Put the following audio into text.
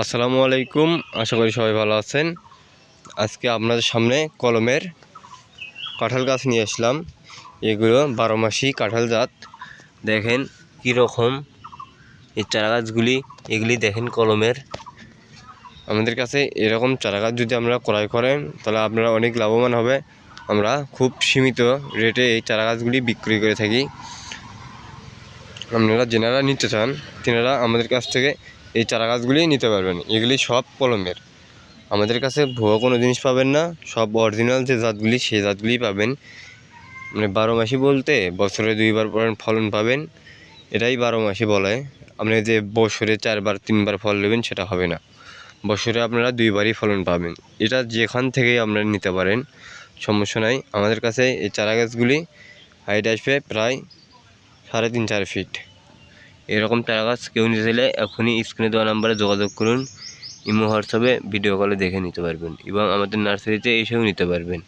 আসসালামু আলাইকুম, আশা করি সবাই ভালো আছেন। আজকে আপনাদের সামনে কলমের কাঁঠাল গাছ নিয়ে আসলাম। এগুলো বারো মাসি কাঁঠাল জাত। দেখেন কীরকম এই চারা গাছগুলি, এগুলি দেখেন কলমের। আমাদের কাছে এরকম চারা গাছ যদি আমরা ক্রয় করেন, তাহলে আপনারা অনেক লাভবান হবে। আমরা খুব সীমিত রেটে এই চারা গাছগুলি বিক্রি করে থাকি। আপনারা যেনারা নিতে চান, তেনারা আমাদের কাছ থেকে এই চারা গাছগুলি নিতে পারবেন। এগুলি সব কলমের। আমাদের কাছে ভুয়ো কোনো জিনিস পাবেন না। সব অরিজিনাল যে জাতগুলি, সেই জাতগুলি পাবেন। মানে বারো মাসি বলতে বছরে দুইবার ফলন পাবেন। এটাই বারো মাসি বলে। আপনি যে বছরে চারবার, তিনবার ফল নেবেন, সেটা হবে না। বছরে আপনারা দুইবারই ফলন পাবেন। এটা যেখান থেকেই আপনারা নিতে পারেন, সমস্যা নাই। আমাদের কাছে এই চারা গাছগুলি হাইট আসবে প্রায় সাড়ে তিন, চার ফিট এরকম চারা গাছ কেউ নিতে চাইলে এখনই স্ক্রিনে দেওয়া নাম্বারে যোগাযোগ করুন। ইমো হোয়াটসঅ্যাপে ভিডিও কলে দেখে নিতে পারবেন এবং আমাদের নার্সারিতে এসেও নিতে পারবেন।